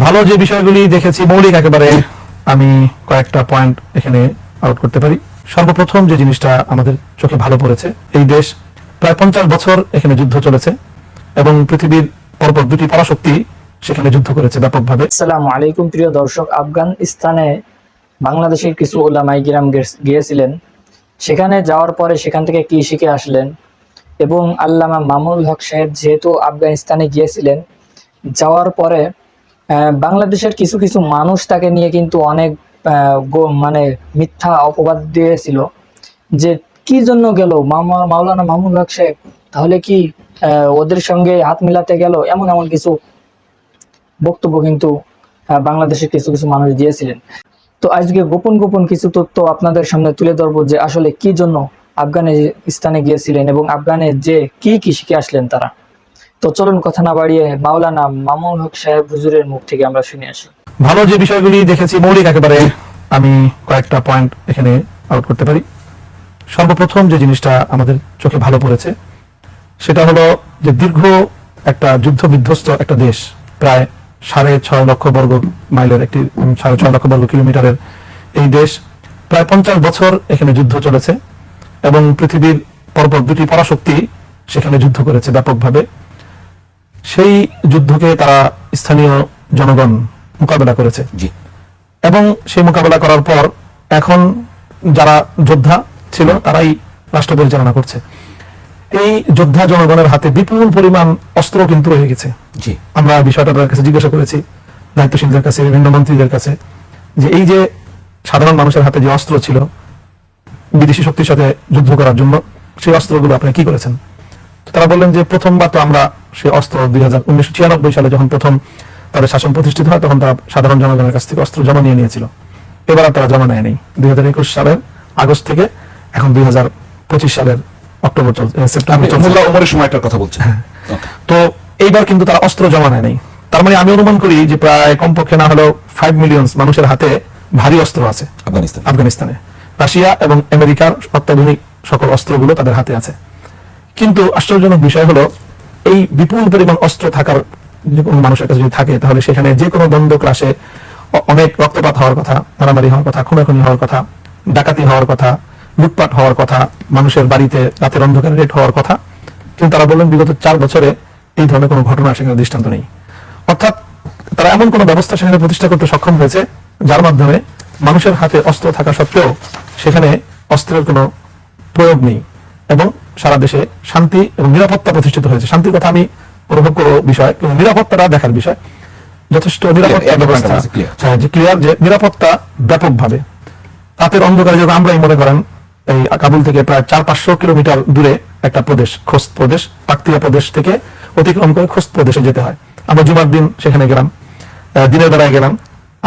ভালো যে বিষয়গুলি দেখেছি, মৌলিক একেবারে আমি কয়েকটা পয়েন্ট এখানে আউট করতে পারি। সর্বপ্রথম যে জিনিসটা আমাদের চোখে ভালো পড়েছে, এই দেশ প্রায় পঞ্চাশ বছর এখানে যুদ্ধ চলেছে এবং পৃথিবীর পরপর দুটি পরাশক্তি সেখানে যুদ্ধ করেছে ব্যাপকভাবে। সালাম আলাইকুম, প্রিয় দর্শক আফগানিস্তানে বাংলাদেশের কিছু ওলামাই গিরাম গিয়েছিলেন। সেখানে যাওয়ার পরে সেখান থেকে কি শিখে আসলেন? এবং আল্লামা মামুল হক সাহেব যেহেতু আফগানিস্তানে গিয়েছিলেন, যাওয়ার পরে বাংলাদেশের কিছু কিছু মানুষ তাকে নিয়ে কিন্তু অনেক মানে মিথ্যা অপবাদ দিয়েছিল যে কি জন্য গেল? মামা, মাওলানা মামুল হক সাহেব, তাহলে কি ওদের সঙ্গে হাত মিলাতে গেল? এমন এমন কিছু বক্তব্য কিন্তু বাংলাদেশের কিছু কিছু মানুষ দিয়েছিলেন। তো আজকে গোপন গোপন কিছু তথ্য আপনাদের সামনে তুলে ধরবো যে আসলে কি জন্য আফগানিস্তানে গিয়েছিলেন এবং আফগানে যে কি কি শিখে আসলেন তারা। তো চলুন কথা না বাড়িয়ে মাওলানা মামুন হক সাহেব হুজুরের মুখ থেকে আমরা শুনে আসি। ভালো যে বিষয়গুলি দেখেছি, মৌলিক একেবারে আমি কয়েকটা পয়েন্ট এখানে আউট করতে পারি। সর্বপ্রথম যে জিনিসটা আমাদের চোখে ভালো পড়েছে, সেটা হলো যে দীর্ঘ একটা যুদ্ধ বিধ্বস্ত একটা দেশ, প্রায় সাড়ে ছয় লক্ষ বর্গ মাইলের একটি সাড়ে ছয় লক্ষ বর্গ কিলোমিটারের এই দেশ, প্রায় পঞ্চাশ বছর এখানে যুদ্ধ চলেছে এবং পৃথিবীর পরপর দুটি পরাশক্তি সেখানে যুদ্ধ করেছে ব্যাপকভাবে। সেই যুদ্ধকে তারা স্থানীয় জনগণ মোকাবেলা করেছে। এবং সেই মোকাবেলা করার পর এখন যারা যোদ্ধা ছিল তারাই রাষ্ট্র পরিচালনা করছে। এই যোদ্ধা জনগণের হাতে বিপুল পরিমাণ অস্ত্র কিন্তু রয়ে গেছে। জি। আমরা বিষয়টা তাদের কাছে জিজ্ঞাসা করেছি দায়িত্বশীলদের কাছে বিভিন্ন মন্ত্রীদের কাছে যে এই যে সাধারণ মানুষের হাতে যে অস্ত্র ছিল বিদেশি শক্তির সাথে যুদ্ধ করার জন্য সেই অস্ত্রগুলো আপনি কি করেছেন? তারা বললেন যে প্রথমবার তো আমরা সেই অস্ত্র দুই হাজার উনিশশো ছিয়ানব্বই সালে যখন প্রথম তাদের শাসন প্রতিষ্ঠিত হয় তখন তারা সাধারণ জনগণের কাছ থেকে অস্ত্র জমা নিয়ে নিয়েছিল। এবার তারা জমা নেয়নি দুই হাজার একুশ সালের আগস্ট থেকে এখন দুই হাজার পঁচিশ সালের অক্টোবর সেপ্টেম্বর মোল্লা ওমরের সময়টার কথা বলছেন। Okay. তো এইবার কিন্তু তারা অস্ত্র জমা নেয় নাই। তার মানে আমি অনুমান করি যে প্রায় কমপক্ষে না হলেও ফাইভ মিলিয়ন মানুষের হাতে ভারী অস্ত্র আছে। আফগানিস্তান। আফগানিস্তানে। রাশিয়া এবং আমেরিকার অত্যাধুনিক সকল অস্ত্রগুলো তাদের হাতে আছে। কিন্তু আশ্চর্যজনক বিষয় হলো, এই বিপুল পরিমাণ অস্ত্র থাকার যে কোনো মানুষের কাছে যদি থাকে, তাহলে সেখানে যে কোনো দ্বন্দ্ব ক্লাসে অনেক রক্তপাত হওয়ার কথা, মারামারি হওয়ার কথা, খুনাখুনি হওয়ার কথা, ডাকাতি হওয়ার কথা, লুটপাট হওয়ার কথা, মানুষের বাড়িতে রাতের অন্ধকারে রেট হওয়ার কথা, কিন্তু তারা বললেন বিগত চার বছরে এই ধরনের কোনো ঘটনা সেখানে দৃষ্টান্ত নেই। অর্থাৎ তারা এমন কোনো ব্যবস্থা সেখানে প্রতিষ্ঠা করতে সক্ষম হয়েছে, যার মাধ্যমে মানুষের হাতে অস্ত্র থাকা সত্ত্বেও সেখানে অস্ত্রের কোনো প্রয়োগ নেই এবং সারা দেশে শান্তি এবং নিরাপত্তা প্রতিষ্ঠিত হয়েছে। শান্তির কথা আমি অনুভব করব বিষয় কিন্তু নিরাপত্তাটা দেখার বিষয়। যথেষ্ট নিরাপত্তা ব্যবস্থা। হ্যাঁ যে ক্লিয়ার যে নিরাপত্তা ব্যাপকভাবে। রাতের অন্ধকারে যখন আমরাই মনে করেন এই কাবুল থেকে প্রায় চার পাঁচশো কিলোমিটার দূরে একটা প্রদেশ খোস্ত প্রদেশ পাকতিয়া প্রদেশ থেকে অতিক্রম করে খোস্ত প্রদেশে যেতে হয়। আমরা জুমার দিন সেখানে গেলাম দিনের বেলায় গেলাম।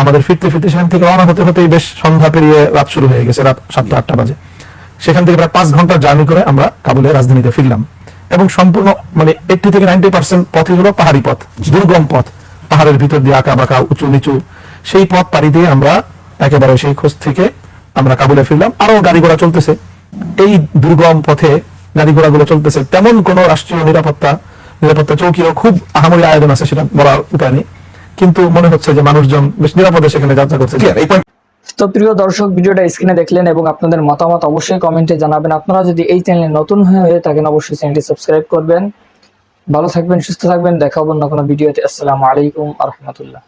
আমাদের ফিরতে ফিরতে সেখান থেকে রওনা হতে হতেই বেশ সন্ধ্যা পেরিয়ে রাত শুরু হয়ে গেছে রাত সাতটা আটটা বাজে। সেখান থেকে প্রায় পাঁচ ঘণ্টার জার্নি করে আমরা কাবুলের রাজধানীতে ফিরলাম। এবং সম্পূর্ণ মানে এইটি থেকে নাইনটি পার্সেন্ট পথই হলো পাহাড়ি পথ, দুর্গম পথ। পাহাড়ের ভিতর দিয়ে আঁকা বাঁকা উঁচু নিচু, সেই পথ পাড়ি দিয়ে আমরা একেবারে সেই খোঁজ থেকে আমরা কাবুলে ফিরলাম। আরও গাড়ি ঘোড়া চলতেছে। এই দুর্গম পথে গাড়ি ঘোড়াগুলো চলতেছে। তেমন কোনো রাষ্ট্রীয় নিরাপত্তা নিরাপত্তা চৌকিও খুব আহামরি আয়োজন আছে, সেটা বলার উপায় নেই। কিন্তু মনে হচ্ছে যে মানুষজন বেশ নিরাপদে সেখানে যাত্রা করছে। এই তো প্রিয় দর্শক, ভিডিওটা স্ক্রিনে দেখলেন এবং আপনাদের মতামত অবশ্যই কমেন্টে জানাবেন। আপনারা যদি এই চ্যানেলে নতুন হয়ে থাকেন, অবশ্যই চ্যানেলটি সাবস্ক্রাইব করবেন। ভালো থাকবেন, সুস্থ থাকবেন। দেখা হবে অন্য কোনো ভিডিওতে। আসসালামু আলাইকুম আহমতুল্লাহ